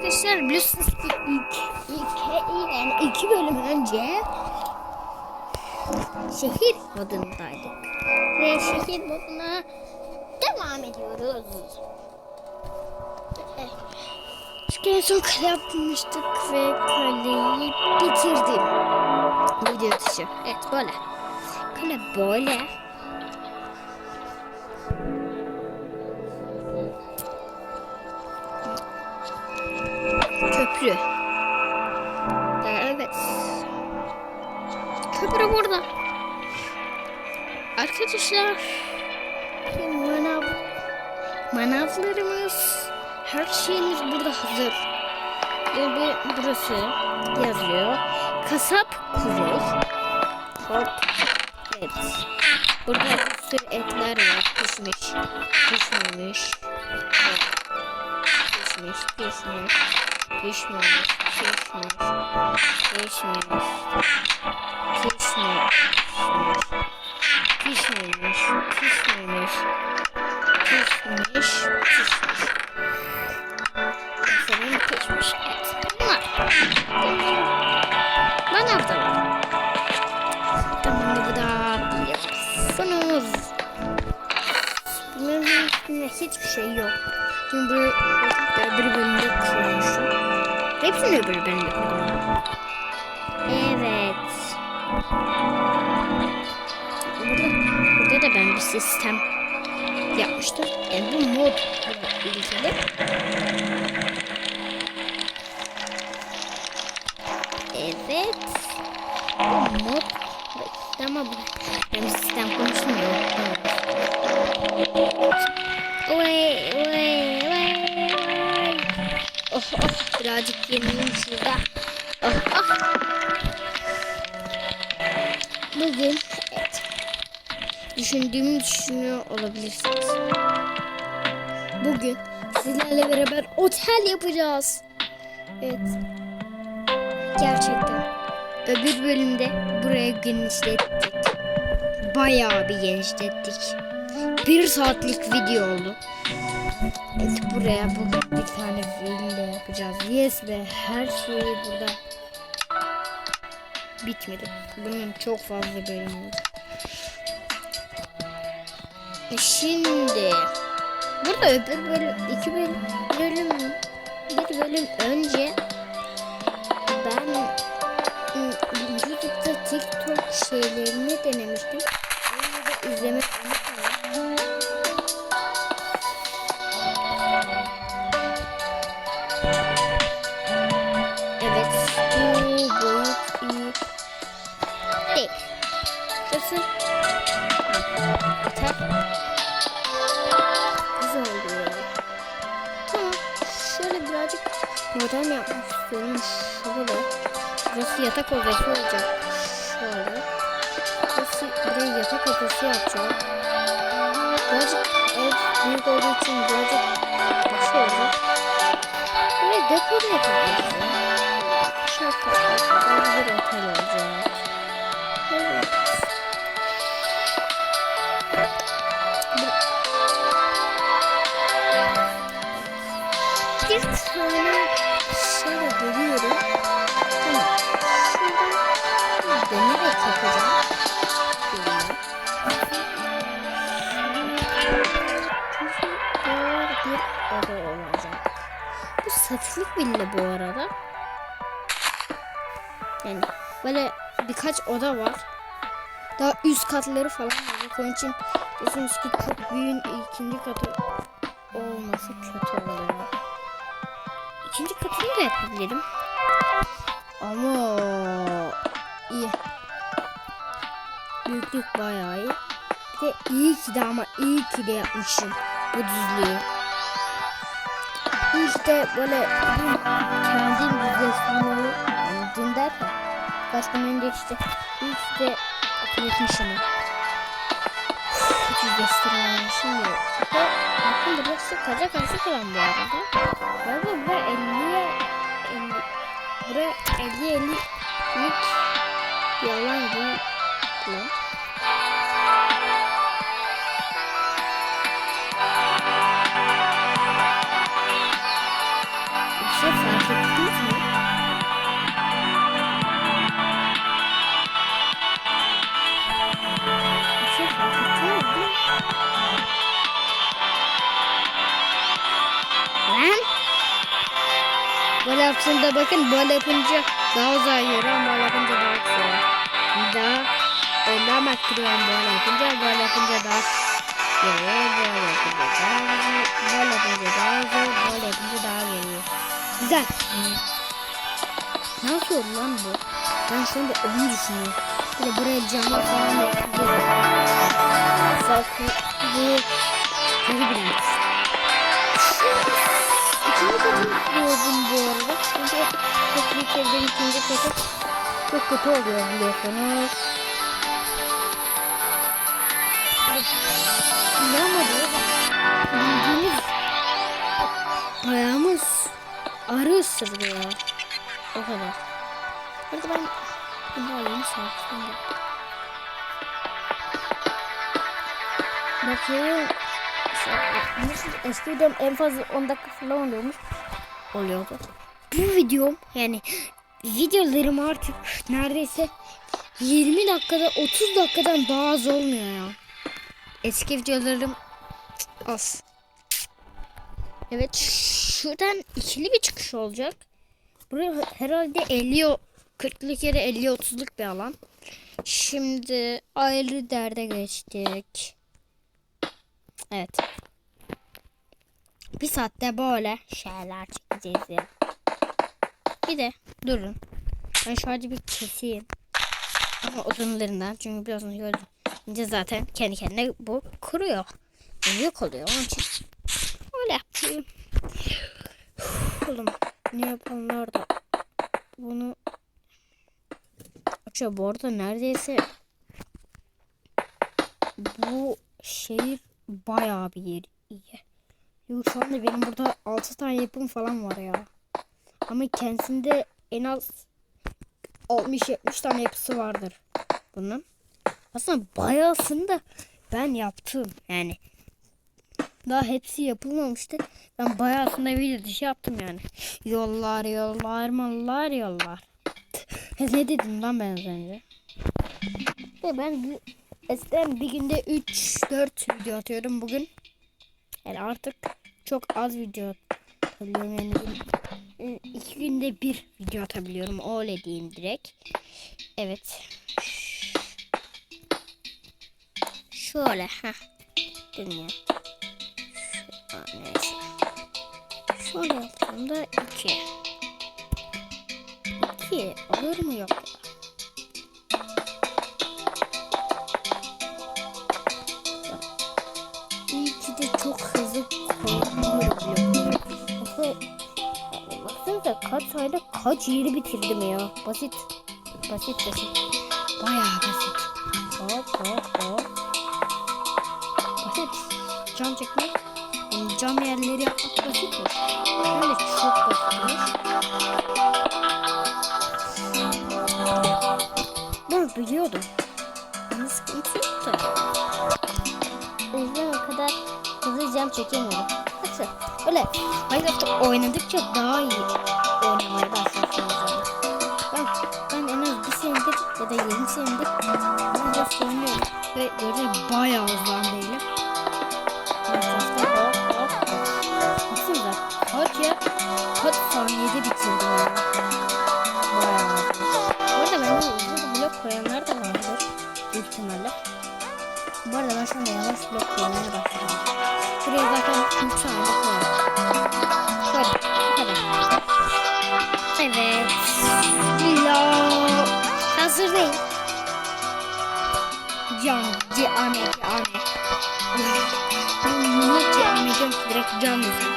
Arkadaşlar biliyorsunuz ki ilk, ilk, yani iki bölüm önce şehir modundaydık. Ve şehir moduna devam ediyoruz. Çünkü en son kale yapmıştık ve kaleyi bitirdim. Video dışı. Evet böyle. Kale böyle. Köprü. Evet. Köprü burada. Arkadaşlar. Manav, manavlarımız her şeyimiz burada hazır. Böyle burası yazıyor. Kasap kuzey. Hop. Evet. Burada bir sürü etler var. Pişmiş. Pişmemiş. Pişmiş. Pişmiş. Pişmemiş. Pişmiş. Pişmemiş. Pişmemiş. Pişmemiş. Pişmemiş. Pişmiş. Pişmiş. Senin pişmiş. Evet. Bunlar. Da var. Tamam bu da biliyorsunuz. Bunların üstünde hiçbir şey yok. Çünkü bu öbür bölümde kurmuşum. Hepsini öbür. Evet. Burada, burada da ben bir sistem yapmıştım. Yani bu mod ilgili. Evet. Bu mod ama bu benim sistem konuşmuyor. Vay vay vay. Oh oh birazcık yemeğim şurada. Oh oh. Bugün evet. Düşündüğümü düşünüyor olabilirsiniz. Bugün sizlerle beraber otel yapacağız. Evet. Gerçekten. Öbür bölümde buraya genişlettik. Bayağı bir genişlettik. Bir saatlik video oldu. Evet buraya bugün bir tane villa yapacağız. Yes be her şeyi burada bitmedi. Bunun çok fazla bölümü oldu. E Şimdi burada öbür bölüm iki bölüm, bölüm bir bölüm önce ben YouTube'da TikTok şeylerini denemiştim. Onu da izlemek unutmayın. Modern yapmak istiyorum. Şöyle. Burası yatak odası olacak. Şöyle. Burası, buraya yatak odası yapacağım. Birazcık ev büyük olduğu için birazcık başı olacak. Buraya dekor yapabilirsin. Şöyle kapatmadan bir otel olacak. Bir tane şöyle görüyorum. Tamam. Şuradan dönerek yapacağım. Şöyle. Şurada bir oda olacak. Bu satılık villa bu arada. Yani böyle birkaç oda var. Daha üst katları falan var. Onun için diyorsunuz ki çok büyüğün ikinci katı olması kötü oluyor. İkinci katını da yapabilirim. Ama iyi. Büyüklük bayağı iyi. Bir de iyi ki de ama iyi ki de yapmışım bu düzlüğü. İşte böyle kendim düzleştirmeyi yani dün derken gün önce işte de etmişim. Düzleştirmeyi şimdi. Bakın burası kaca karşı falan bu arada. Galiba bura 50'ye 50 bura 50 50 lik bir alan değil lan. Böyle yaptığında bakın böyle yapınca daha uzağa yürüyor ama böyle yapınca daha kısa. Daha ondan baktırıyorum böyle yapınca böyle yapınca daha geliyor böyle yapınca daha uzun böyle yapınca daha uzun böyle yapınca daha geliyor. Güzel. Nasıl oldu lan bu? Ben şu anda onu düşünüyorum. Bir de buraya camlar falan yapılıyor. Farklı bu geri. İkinci katı gördüm bu arada. Çünkü çok büyük evden ikinci katı çok kötü oluyor biliyorsunuz. Yanmadı. Bildiğiniz ayağımız arı ısırdı ya. O kadar. Hadi ben bunu alayım sakin Bakayım. Nasıl eski videom en fazla 10 dakika falan oluyormuş. Oluyordu. Bu videom yani videolarım artık neredeyse 20 dakikada 30 dakikadan daha az olmuyor ya. Eski videolarım az. Evet şuradan ikili bir çıkış olacak. Buraya herhalde 50 o- 40'lık yere 50 30'luk bir alan. Şimdi ayrı derde geçtik. Evet. Bir saatte böyle şeyler çekeceğiz ya. Bir de durun. Ben şöyle bir keseyim. Ama odunlarından çünkü biliyorsunuz görünce zaten kendi kendine bu kuruyor. Yok oluyor onun için. Öyle yapayım. Oğlum ne yapanlar da bunu Akça bu arada neredeyse bu şehir bayağı bir yer iyi. Yok şu anda benim burada 6 tane yapım falan var ya. Ama kendisinde en az 60-70 tane yapısı vardır bunun. Aslında bayağısını da ben yaptım yani. Daha hepsi yapılmamıştı. Ben bayağısında video dışı yaptım yani. Yollar yollar mallar yollar. ne dedim lan ben az ben eskiden bir günde 3-4 video atıyorum bugün. Yani artık çok az video atabiliyorum yani iki günde bir video atabiliyorum öyle diyeyim direkt. Evet. Şöyle ha. Neyse. Şöyle yaptığımda iki. İki olur mu yok Baksanıza kaç yeri bitirdim ya. Basit. Basit basit. Bayağı basit. Hop hop hop. Basit. Cam çekmek. Yani cam yerleri yapmak basit mi? Hem de çok basitmiş. Bunu biliyordum. Ama sıkıntı yok da. O yüzden o kadar hızlı cam çekemiyorum. Bakın öyle Minecraft oynadıkça daha iyi oynamaya yani. Ben, ben en az bir senedir ya da 20 senedir Minecraft oynuyorum. Ve böyle bayağı uzman değilim. Cam, came. Ne came diyorum ki direkt cam dedim.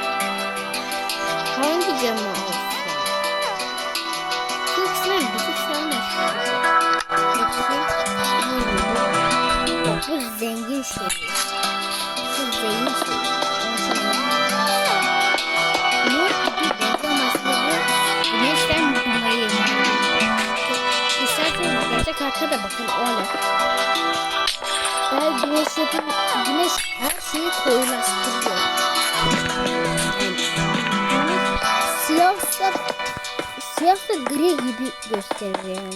Hangi camı olsun? İkisinden bir tek sevmez. Yok bu zengin şey. Güneşe de bakın öyle. Ben güneş yapın, güneş her şeyi koyulaştırıyor. Siyahsa, siyahsa gri gibi gösterir yani.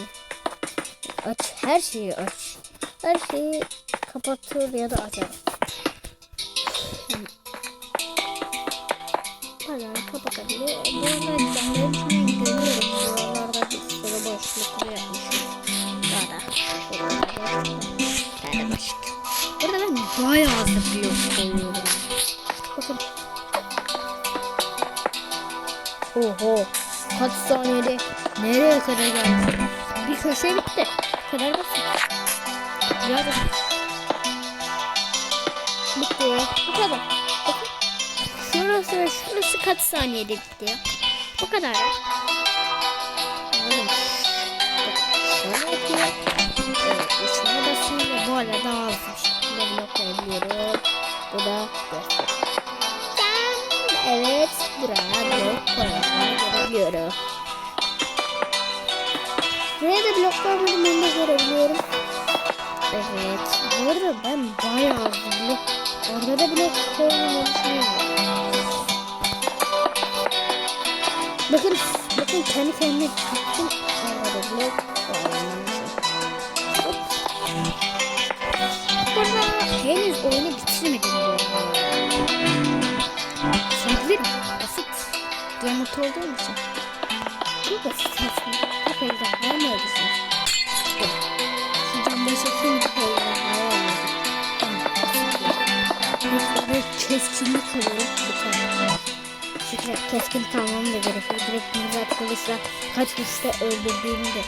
Aç, her şeyi aç. Her şeyi kapatır ya da açar. Hala kapatabilir. Bu yüzden ben görüyorum. Buralarda bir sürü boşluklar yapmış. Kaybetmiştik. Burada ben bayağı zıplıyor koyuyorum. Bakın. Oho. Kaç saniyede nereye kadar geldi? Bir köşe bitti. Bu kadar basit. Yarın. Bitti. Bu kadar. Bakın. Şurası ve şurası kaç saniyede bitti. Bu kadar. Onu da görebiliyorum. Evet, bu arada ben bayağı blok, orada da blok düşünüyorum. Bakın, bakın kendi kendine gittim. Orada blok koymamışım. Henüz oyunu bitirmedim bu arada. Mı? Basit. Mode olduğum için. Çok basit aslında. Hep elde keskinlik alıyorum. Çünkü keskinlik almam da gerekiyor. Direkt bir arkadaşlar kaç kişide öldürdüğümü de.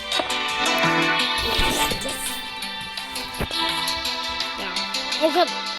Ya o kadar.